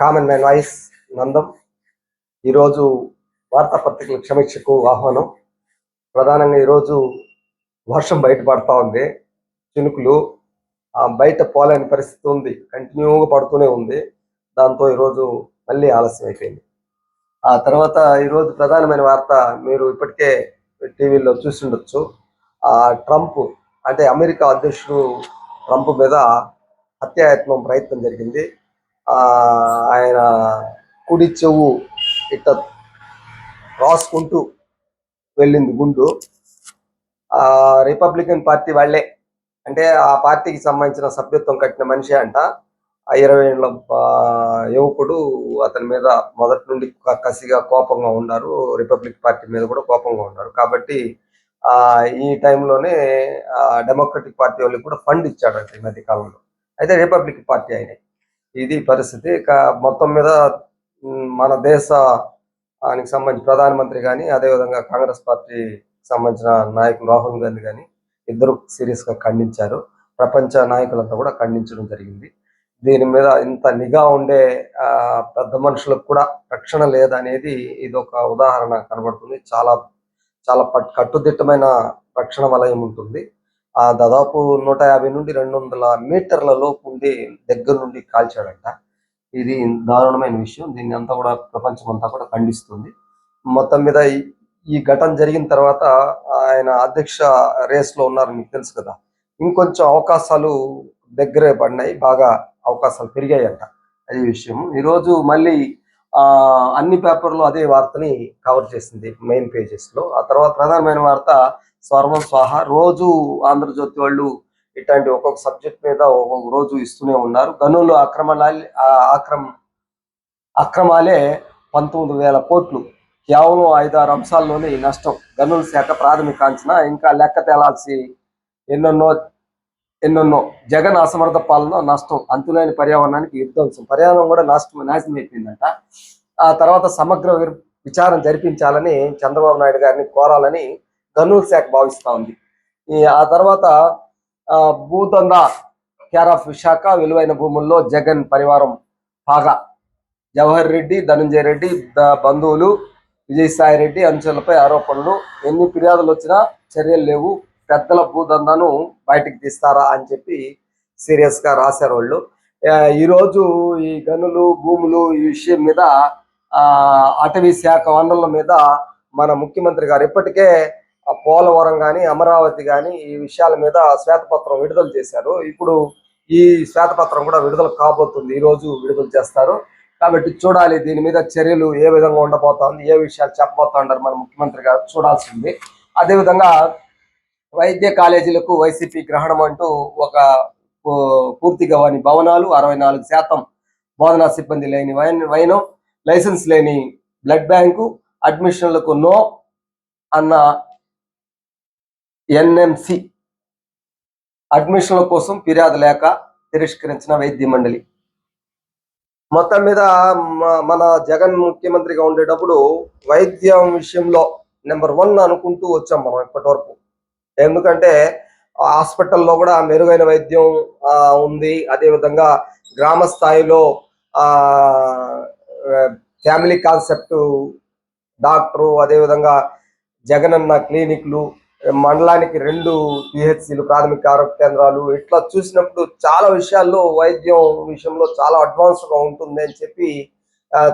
Common man voice Nandam. ఈరోజు వార్తాపత్రికల సమీక్షకు ఆహ్వానం. ప్రధానంగా ఈరోజు వర్షం బయటపడతా ఉంది. చినుకులు బయట పోలేని పరిస్థితి ఉంది. కంటిన్యూగా పడుతూనే ఉంది. దాంతో ఈరోజు మళ్ళీ ఆలస్యం అయిపోయింది. ఆ తర్వాత ఈరోజు ప్రధానమైన వార్త మీరు ఇప్పటికే టీవీలో చూసిండొచ్చు. ఆ ట్రంప్ అంటే అమెరికా అధ్యక్షుడు ట్రంప్ మీద హత్యాయత్నం ప్రయత్నం జరిగింది. ఆయన కుడి చెవు ఇట్ట రాసుకుంటూ వెళ్ళింది గుండు. ఆ రిపబ్లికన్ పార్టీ వాళ్ళే. అంటే ఆ పార్టీకి సంబంధించిన సభ్యత్వం కట్టిన మనిషి అంట. ఆ ఇరవై ఏళ్ళ యువకుడు అతని మీద మొదటి నుండి కసిగా కోపంగా ఉన్నారు. రిపబ్లిక్ పార్టీ మీద కూడా కోపంగా ఉన్నారు. కాబట్టి ఆ ఈ టైంలోనే డెమోక్రటిక్ పార్టీ వాళ్ళకి కూడా ఫండ్ ఇచ్చాడు ఈ మధ్య కాలంలో అయితే రిపబ్లిక్ పార్టీ ఆయన. ఇది పరిస్థితి. ఇక మొత్తం మీద మన దేశ సంబంధించి ప్రధానమంత్రి కానీ అదేవిధంగా కాంగ్రెస్ పార్టీ సంబంధించిన నాయకులు రాహుల్ గాంధీ కానీ ఇద్దరు సీరియస్గా ఖండించారు. ప్రపంచ నాయకులంతా కూడా ఖండించడం జరిగింది. దీని మీద ఇంత నిఘా ఉండే ఆ, పెద్ద మనుషులకు కూడా రక్షణ లేదనేది ఇది ఒక ఉదాహరణ కనబడుతుంది. చాలా చాలా పట్- కట్టుదిట్టమైన రక్షణ వలయం ఉంటుంది. ఆ దాదాపు నూట యాభై నుండి రెండు వందల మీటర్ల లోపు ఉండి దగ్గర నుండి కాల్చాడంట. ఇది దారుణమైన విషయం. దీన్ని అంతా కూడా ప్రపంచం అంతా కూడా ఖండిస్తుంది. మొత్తం మీద ఈ- ఘటన జరిగిన తర్వాత ఆయన అధ్యక్ష రేస్లో ఉన్నారు మీకు తెలుసు కదా. ఇంకొంచెం అవకాశాలు దగ్గరే పడినాయి. బాగా అవకాశాలు పెరిగాయంట. అది విషయం ఈరోజు మళ్ళీ అన్ని పేపర్లు అదే వార్తని కవర్ చేసింది మెయిన్ పేజెస్లో ఆ తర్వాత ప్రధానమైన వార్త స్వర్వం స్వాహ రోజు ఆంధ్రజ్యోతి వాళ్ళు ఇట్లాంటి ఒక్కొక్క సబ్జెక్ట్ మీద ఒక్కొక్క రోజు ఇస్తూనే ఉన్నారు. గనులు అక్రమాలే అక్రమ అక్రమాలే పంతొమ్మిది వేల కోట్లు. కేవలం ఐదారు అంశాల్లోనే ఈ నష్టం. గనుల శాఖ ప్రాథమిక అంచనా ఇంకా లెక్క తేలాల్సి ఎన్నెన్నో ఎన్నెన్నో జగన్ అసమర్థ పాలన నష్టం అంతులేని పర్యావరణానికి విధ్వంసం పర్యావరణం కూడా నష్టం నాశనం అయిపోయిందంట. ఆ తర్వాత సమగ్ర విచారం జరిపించాలని చంద్రబాబు నాయుడు గారిని కోరాలని గనుల శాఖ భావిస్తూ ఉంది. ఆ తర్వాత ఆ, భూదందా కేర్ ఆఫ్ విశాఖ విలువైన భూముల్లో జగన్ పరివారం బాగా. జవహర్ రెడ్డి ధనంజయ రెడ్డి బంధువులు విజయసాయి రెడ్డి అనుచరులపై ఆరోపణలు. ఎన్ని ఫిర్యాదులు వచ్చినా చర్యలు లేవు. పెద్దల భూదందను బయటకు తీస్తారా అని చెప్పి సీరియస్గా రాశారు వాళ్ళు. ఈరోజు ఈ గనులు భూములు ఈ విషయం మీద ఆ అటవీ శాఖ వనరుల మీద మన ముఖ్యమంత్రి గారు ఇప్పటికే పోలవరం కానీ అమరావతి కానీ ఈ విషయాల మీద శ్వేతపత్రం విడుదల చేశారు. ఇప్పుడు ఈ శ్వేతపత్రం కూడా విడుదల కాబోతుంది. ఈ రోజు విడుదల చేస్తారు. కాబట్టి చూడాలి దీని మీద చర్యలు ఏ విధంగా ఉండబోతోంది ఏ విషయాలు చెప్పబోతా ఉంటారు మన ముఖ్యమంత్రి గారు చూడాల్సింది. అదేవిధంగా వైద్య కాలేజీలకు వైసీపీ గ్రహణం అంటూ ఒక పూ- పూర్తిగా వాని భవనాలు అరవై నాలుగు శాతం బోధనా సిబ్బంది లేని వైన్ వైనం లైసెన్స్ లేని బ్లడ్ బ్యాంకు అడ్మిషన్లకు నో అన్న ఎన్ఎంసి అడ్మిషన్ల కోసం ఫిర్యాదు లేక తిరస్కరించిన వైద్య మండలి. మొత్తం మీద మన జగన్ ముఖ్యమంత్రిగా ఉండేటప్పుడు వైద్యం విషయంలో నెంబర్ వన్ అనుకుంటూ వచ్చాం మనం ఇప్పటి వరకు ఎందుకంటే హాస్పిటల్లో కూడా మెరుగైన వైద్యం ఉంది. అదేవిధంగా గ్రామ స్థాయిలో ఫ్యామిలీ కాన్సెప్ట్ డాక్టరు అదేవిధంగా జగనన్న క్లినిక్లు మండలానికి రెండు పిహెచ్సిలు ప్రాథమిక ఆరోగ్య కేంద్రాలు ఇట్లా చూసినప్పుడు చాలా విషయాల్లో వైద్యం విషయంలో చాలా అడ్వాన్స్గా ఉంటుంది అని చెప్పి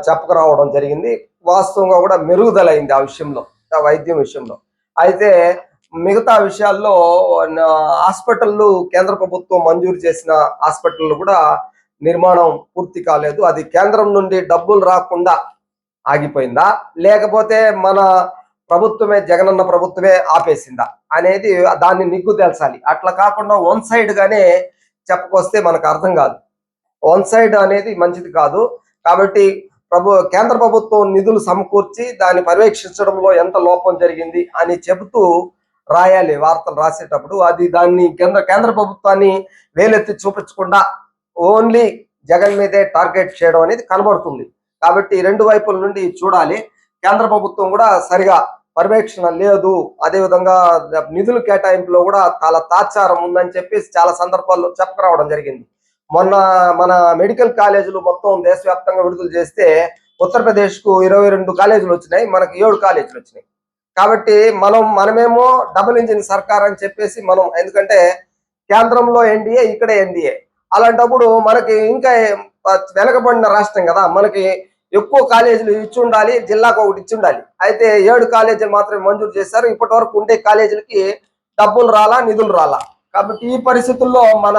చెప్పకరావడం జరిగింది. వాస్తవంగా కూడా మెరుగుదలైంది ఆ విషయంలో ఆ వైద్యం విషయంలో. అయితే మిగతా విషయాల్లో నా హాస్పిటళ్ళు కేంద్ర ప్రభుత్వం మంజూరు చేసిన హాస్పిటల్ కూడా నిర్మాణం పూర్తి కాలేదు. అది కేంద్రం నుండి డబ్బులు రాకుండా ఆగిపోయిందా? లేకపోతే మన ప్రభుత్వమే జగనన్న ప్రభుత్వమే ఆపేసిందా అనేది దాన్ని నిగ్గు తెలసాలి అట్లా కాకుండా వన్ సైడ్ గానే చెప్పకొస్తే మనకు అర్థం కాదు. వన్ సైడ్ అనేది మంచిది కాదు. కాబట్టి ప్రభు కేంద్ర ప్రభుత్వం నిధులు సమకూర్చి దాన్ని పర్యవేక్షించడంలో ఎంత లోపం జరిగింది అని చెబుతూ రాయాలి వార్తలు రాసేటప్పుడు. అది దాన్ని కేంద్ర కేంద్ర ప్రభుత్వాన్ని వేలెత్తి చూపించకుండా ఓన్లీ జగన్ మీదే టార్గెట్ చేయడం అనేది కనబడుతుంది. కాబట్టి రెండు వైపుల నుండి చూడాలి. కేంద్ర ప్రభుత్వం కూడా సరిగా పర్యవేక్షణ లేదు. అదేవిధంగా నిధులు కేటాయింపులో కూడా చాలా తాత్సారం ఉందని చెప్పి చాలా సందర్భాల్లో చెప్పకరావడం జరిగింది. మొన్న మన మెడికల్ కాలేజీలు మొత్తం దేశవ్యాప్తంగా విడుదల చేస్తే ఉత్తరప్రదేశ్కు ఇరవై రెండు కాలేజీలు వచ్చినాయి. మనకి ఏడు కాలేజీలు వచ్చినాయి. కాబట్టి మనం మనమేమో డబుల్ ఇంజిన్ సర్కార్ అని చెప్పేసి మనం ఎందుకంటే కేంద్రంలో ఎన్డీఏ ఇక్కడ ఎన్డీఏ అలాంటప్పుడు మనకి ఇంకా వెనకబడిన రాష్ట్రం కదా మనకి ఎక్కువ కాలేజీలు ఇచ్చి ఉండాలి జిల్లాకు ఒకటి ఇచ్చి ఉండాలి. అయితే ఏడు కాలేజీలు మాత్రమే మంజూరు చేశారు ఇప్పటి వరకు ఉండే కాలేజీలకి డబ్బులు రాలా నిధులు రాలా. కాబట్టి ఈ పరిస్థితుల్లో మన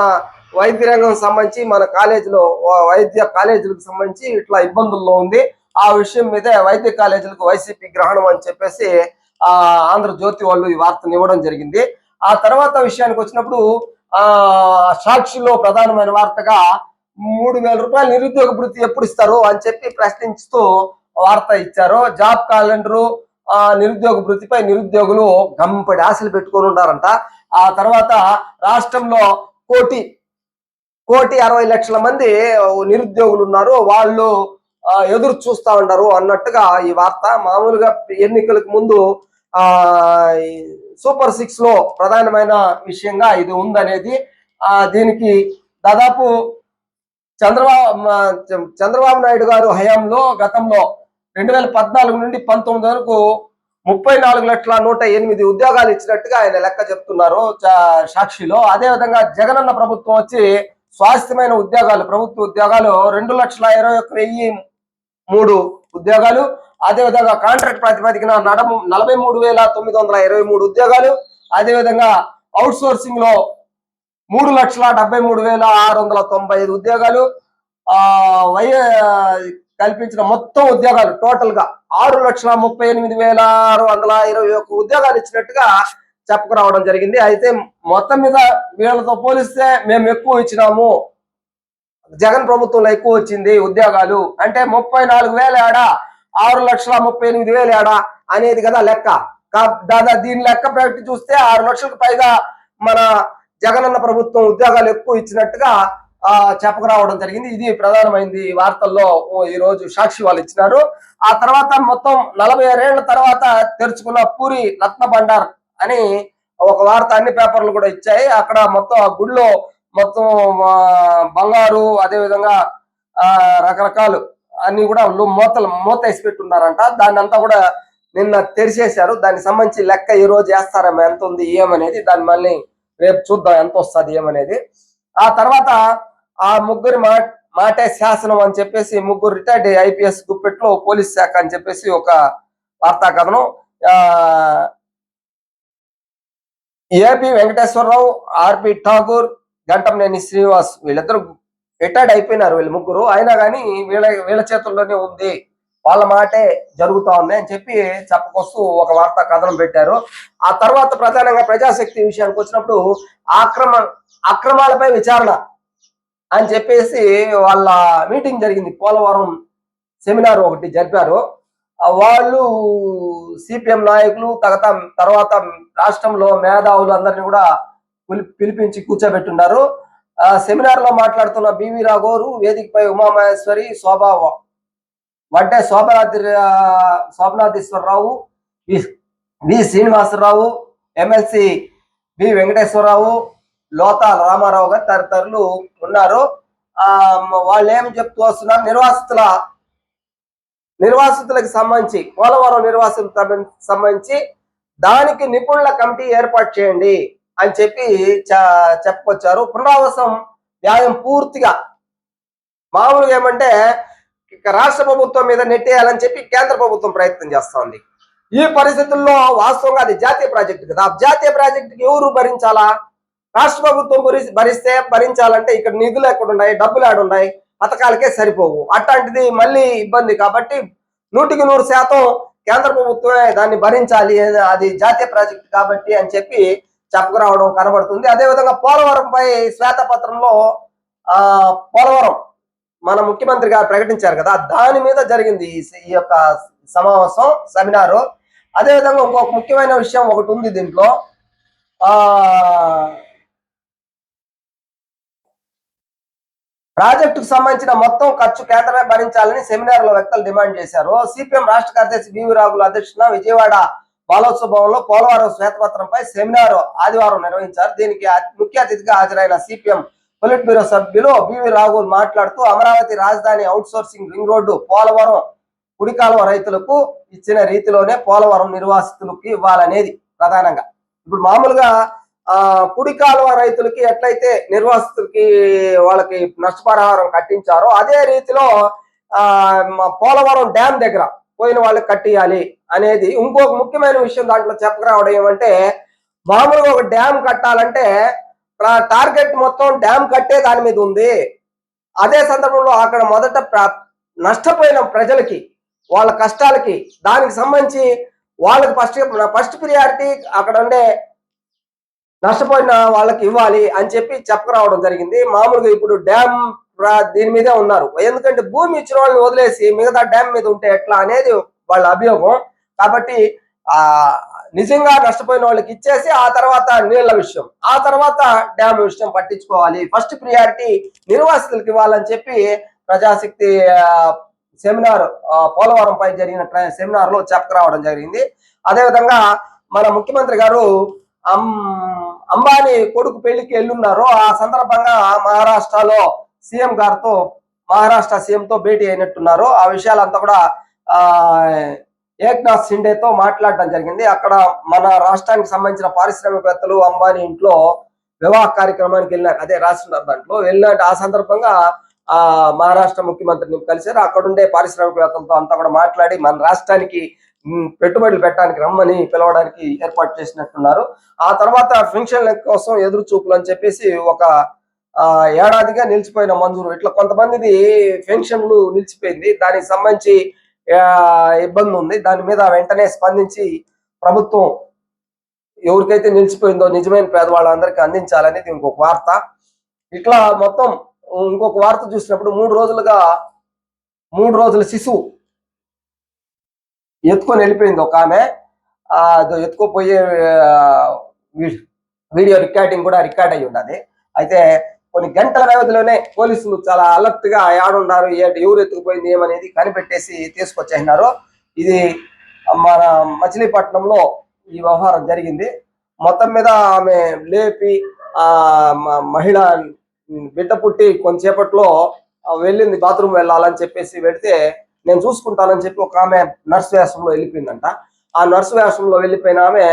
వైద్య రంగం సంబంధించి మన కాలేజీలో వైద్య కాలేజీలకు సంబంధించి ఇట్లా ఇబ్బందుల్లో ఉంది. ఆ విషయం మీద వైద్య కాలేజీలకు వైసీపీ గ్రహణం అని చెప్పేసి ఆంధ్రజ్యోతి వాళ్ళు ఈ వార్తను ఇవ్వడం జరిగింది. ఆ తర్వాత విషయానికి వచ్చినప్పుడు ఆ సాక్షిలో ప్రధానమైన వార్తగా మూడు వేల రూపాయలు నిరుద్యోగ వృత్తి ఎప్పుడు ఇస్తారు అని చెప్పి ప్రశ్నించుతూ వార్త ఇచ్చారు. జాబ్ క్యాలెండరు ఆ నిరుద్యోగ వృత్తిపై నిరుద్యోగులు గంపడి ఆశలు పెట్టుకొని ఉన్నారంట. ఆ తర్వాత రాష్ట్రంలో కోటి కోటి అరవై లక్షల మంది నిరుద్యోగులు ఉన్నారు. వాళ్ళు ఎదురు చూస్తా ఉంటారు అన్నట్టుగా ఈ వార్త. మామూలుగా ఎన్నికలకు ముందు ఆ ఈ సూపర్ సిక్స్లో ప్రధానమైన విషయంగా ఇది ఉందనేది ఆ దీనికి దాదాపు చంద్రబాబు చంద్రబాబు నాయుడు గారు హయాంలో గతంలో రెండు వేల పద్నాలుగు నుండి పంతొమ్మిది వరకు ముప్పై నాలుగు లక్షల నూట ఎనిమిది ఉద్యోగాలు ఇచ్చినట్టుగా ఆయన లెక్క చెప్తున్నారు సాక్షిలో. అదే విధంగా జగనన్న ప్రభుత్వం వచ్చి స్వాస్థ్యమైన ఉద్యోగాలు ప్రభుత్వ ఉద్యోగాలు రెండు లక్షల ఇరవై ఒక్క వెయ్యి మూడు ఉద్యోగాలు. అదే విధంగా కాంట్రాక్ట్ ప్రాతిపదికన నడము నలభై మూడు వేల తొమ్మిది వందల ఇరవై మూడు ఉద్యోగాలు. అదేవిధంగా అవుట్ సోర్సింగ్లో మూడు లక్షల డెబ్బై మూడు వేల ఆరు వందల తొంభై ఐదు ఉద్యోగాలు. ఆ వై కల్పించిన మొత్తం ఉద్యోగాలు టోటల్గా ఆరు లక్షల ముప్పై ఎనిమిది వేల ఆరు వందల ఇరవై ఒక్క ఉద్యోగాలు ఇచ్చినట్టుగా చెప్పుకురావడం జరిగింది. అయితే మొత్తం మీద వీళ్ళతో పోలిస్తే మేము ఎక్కువ ఇచ్చినాము. జగన్ ప్రభుత్వంలో ఎక్కువ వచ్చింది ఉద్యోగాలు. అంటే ముప్పై నాలుగు వేల ఏడా? ఆరు లక్షల ముప్పై ఎనిమిది వేల ఏడా? అనేది కదా లెక్క. దాదా దీని లెక్క పెట్టి చూస్తే ఆరు లక్షలకు పైగా మన జగనన్న ప్రభుత్వం ఉద్యోగాలు ఎక్కువ ఇచ్చినట్టుగా ఆ చెప్పకరావడం జరిగింది. ఇది ప్రధానమైంది వార్తల్లో ఓ ఈ రోజు సాక్షి వాళ్ళు ఇచ్చినారు. ఆ తర్వాత మొత్తం నలభై ఆరేళ్ళ తర్వాత తెరుచుకున్న పూరి రత్న అని ఒక వార్త అన్ని పేపర్లు కూడా ఇచ్చాయి. అక్కడ మొత్తం ఆ గుడిలో మొత్తం బంగారు అదే విధంగా ఆ రకరకాలు అన్ని కూడా మూతలు మూత వేసి పెట్టున్నారంట. దాన్ని అంతా కూడా నిన్న తెరిచేశారు. దానికి సంబంధించి లెక్క ఈ రోజు వేస్తారేమో ఎంత ఉంది ఏమనేది దాన్ని మళ్ళీ రేపు చూద్దాం ఎంత వస్తుంది ఏమనేది ఆ తర్వాత ఆ ముగ్గురి మా మాటే శాసనం అని చెప్పేసి ముగ్గురు రిటైర్డ్ ఐపీఎస్ గుప్పెట్లో పోలీస్ శాఖ అని చెప్పేసి ఒక వార్తా కథనం. ఏపీ వెంకటేశ్వరరావు ఆర్పి ఠాగూర్ గంటంనేని శ్రీనివాస్ వీళ్ళిద్దరు రిటైర్డ్ అయిపోయినారు వీళ్ళు ముగ్గురు. అయినా కానీ వీళ్ళ వీళ్ళ చేతుల్లోనే ఉంది. వాళ్ళ మాటే జరుగుతా ఉంది అని చెప్పి చెప్పకొస్తూ ఒక వార్త కథనం పెట్టారు. ఆ తర్వాత ప్రధానంగా ప్రజాశక్తి విషయానికి వచ్చినప్పుడు ఆక్రమ అక్రమాలపై విచారణ అని చెప్పేసి వాళ్ళ మీటింగ్ జరిగింది. పోలవరం సెమినార్ ఒకటి జరిపారు. వాళ్ళు సిపిఎం నాయకులు తగత తర్వాత రాష్ట్రంలో మేధావులు అందరినీ కూడా పిలిపించి కూర్చోబెట్టున్నారు. ఆ సెమినార్లో మాట్లాడుతున్న బివి రాఘోరు వేదికపై Umamaheswari Shobha Vadde శోభనాథి Sobhanadreeswararao V V Srinivasarao MLC B Venkateswararao Lotala Ramarao గారు తదితరులు ఉన్నారు. వాళ్ళు ఏం చెప్తూ వస్తున్నారు? నిర్వాసితుల నిర్వాసితులకు సంబంధించి పోలవరం నిర్వాసితులకు సంబంధించి దానికి నిపుణుల కమిటీ ఏర్పాటు చేయండి. అని చెప్పి చ- చెప్పుకొచ్చారు. పునరావాసం వ్యాయం పూర్తిగా. మామూలుగా ఏమంటే రాష్ట్ర ప్రభుత్వం మీద నెట్టేయాలని చెప్పి కేంద్ర ప్రభుత్వం ప్రయత్నం చేస్తోంది ఈ పరిస్థితుల్లో వాస్తవంగా అది జాతీయ ప్రాజెక్టు కదా. ఆ జాతీయ ప్రాజెక్టుకి ఎవరు భరించాలా? రాష్ట్ర ప్రభుత్వం భరిస్తే భరించాలంటే ఇక్కడ నిధులు ఎక్కడ ఉన్నాయి డబ్బులు ఎక్కడ ఉన్నాయి పథకాలకే సరిపోవు. అట్లాంటిది మళ్ళీ ఇబ్బంది కాబట్టి నూటికి నూరు శాతం కేంద్ర ప్రభుత్వమే దాన్ని భరించాలి. అది జాతీయ ప్రాజెక్టు కాబట్టి అని చెప్పి చెప్పుకురావడం కనబడుతుంది. అదేవిధంగా పోలవరంపై శ్వేతపత్రంలో ఆ పోలవరం మన ముఖ్యమంత్రి గారు ప్రకటించారు కదా దాని మీద జరిగింది ఈ యొక్క సమావేశం సెమినారు. అదేవిధంగా ఇంకొక ముఖ్యమైన విషయం ఒకటి ఉంది దీంట్లో. ఆ ప్రాజెక్టుకు సంబంధించిన మొత్తం ఖర్చు కేంద్రమే భరించాలని సెమినార్లో వ్యక్తులు డిమాండ్ చేశారు. సిపిఎం రాష్ట్ర కార్యదర్శి బివి రాఘుల అధ్యక్షున విజయవాడ బాలోత్సవంలో పోలవరం శ్వేతపత్రంపై సెమినార్ ఆదివారం నిర్వహించారు. దీనికి ముఖ్య అతిథిగా హాజరైన సిపిఎం పొలిట్ బ్యూరో సభ్యులు బివి రాఘుల్ మాట్లాడుతూ అమరావతి రాజధాని out sourcing ring road Polavaram కుడికాలువ రైతులకు ఇచ్చిన రీతిలోనే పోలవరం నిర్వాసితులకి ఇవ్వాలనేది ప్రధానంగా. ఇప్పుడు మామూలుగా ఆ కుడి కాలువ రైతులకి ఎట్లయితే నిర్వాసితులకి వాళ్ళకి నష్టపరిహారం కట్టించారో అదే రీతిలో ఆ పోలవరం డ్యామ్ దగ్గర పోయిన వాళ్ళకి కట్టియాలి అనేది ఇంకొక ముఖ్యమైన విషయం దాంట్లో చెప్పకరావడం ఏమంటే మామూలుగా ఒక డ్యామ్ కట్టాలంటే టార్గెట్ మొత్తం డ్యామ్ కట్టే దాని మీద ఉంది. అదే సందర్భంలో అక్కడ మొదట నష్టపోయిన ప్రజలకి వాళ్ళ కష్టాలకి దానికి సంబంధించి వాళ్ళకి ఫస్ట్ ఫస్ట్ ప్రియారిటీ అక్కడ ఉండే నష్టపోయిన వాళ్ళకి ఇవ్వాలి అని చెప్పి చెప్పకరావడం జరిగింది. మామూలుగా ఇప్పుడు డ్యామ్ దీని మీదే ఉన్నారు. ఎందుకంటే భూమి ఇచ్చిన వాళ్ళని వదిలేసి మిగతా డ్యామ్ మీద ఉంటే ఎట్లా అనేది వాళ్ళ అభియోగం. కాబట్టి ఆ నిజంగా నష్టపోయిన వాళ్ళకి ఇచ్చేసి ఆ తర్వాత నీళ్ళ విషయం. ఆ తర్వాత డ్యామ్ విషయం పట్టించుకోవాలి. ఫస్ట్ ప్రియారిటీ నిర్వాసితులకు ఇవ్వాలని చెప్పి ప్రజాశక్తి సెమినార్ పోలవరం పై జరిగిన ట్రై- సెమినార్లో చెప్పకరావడం జరిగింది. అదేవిధంగా మన ముఖ్యమంత్రి గారు అంబానీ కొడుకు పెళ్ళికి వెళ్ళున్నారు ఆ సందర్భంగా మహారాష్ట్రలో సీఎం గారితో మహారాష్ట్ర సీఎంతో భేటీ అయినట్టున్నారు. ఆ విషయాలంతా కూడా ఆ ఏక్నాథ్ షిండేతో మాట్లాడడం జరిగింది. అక్కడ మన రాష్ట్రానికి సంబంధించిన పారిశ్రామికవేత్తలు అంబానీ ఇంట్లో వివాహ కార్యక్రమానికి వెళ్ళినారు. అదే రాస్తున్నారు దాంట్లో. వెళ్ళిన ఆ సందర్భంగా ఆ మహారాష్ట్ర ముఖ్యమంత్రిని కలిశారు. అక్కడ ఉండే పారిశ్రామికవేత్తలతో అంతా కూడా మాట్లాడి మన రాష్ట్రానికి పెట్టుబడులు పెట్టడానికి రమ్మని పిలవడానికి ఏర్పాటు చేసినట్టున్నారు. ఆ తర్వాత ఫంక్షన్ల కోసం ఎదురు చూపులు అని చెప్పేసి ఒక ఏడాదిగా నిలిచిపోయిన మంజూరు. ఇట్లా కొంతమందిది పెన్షన్లు నిలిచిపోయింది. దానికి సంబంధించి ఇబ్బంది ఉంది. దాని మీద వెంటనే స్పందించి ప్రభుత్వం ఎవరికైతే నిలిచిపోయిందో నిజమైన పేదవాళ్ళందరికీ అందించాలనేది ఇంకొక వార్త. ఇట్లా మొత్తం ఇంకొక వార్త చూసినప్పుడు మూడు రోజులుగా మూడు రోజుల శిశువు ఎత్తుకొని వెళ్ళిపోయింది ఒక ఆమె. అది ఎత్తుకోపోయే వీడియో రికార్డింగ్ కూడా రికార్డ్ అయి ఉన్నది అయితే కొన్ని గంటల వ్యవధిలోనే పోలీసులు చాలా అలర్ట్గా ఆడున్నారు ఏ- ఎవరు ఎత్తుకుపోయింది ఏమనేది కనిపెట్టేసి తీసుకొచ్చేసినారు. ఇది మన మచిలీపట్నంలో ఈ వ్యవహారం జరిగింది. మొత్తం మీద ఆమె లేపి ఆ మ- మహిళ బిడ్డ పుట్టి కొంతసేపట్లో వెళ్ళింది బాత్రూమ్ వెళ్ళాలని చెప్పేసి వెళితే నేను చూసుకుంటానని చెప్పి ఒక ఆమె నర్స్ వేషంలో వెళ్ళిపోయిందంట. ఆ నర్సు వేషంలో వెళ్ళిపోయిన ఆమె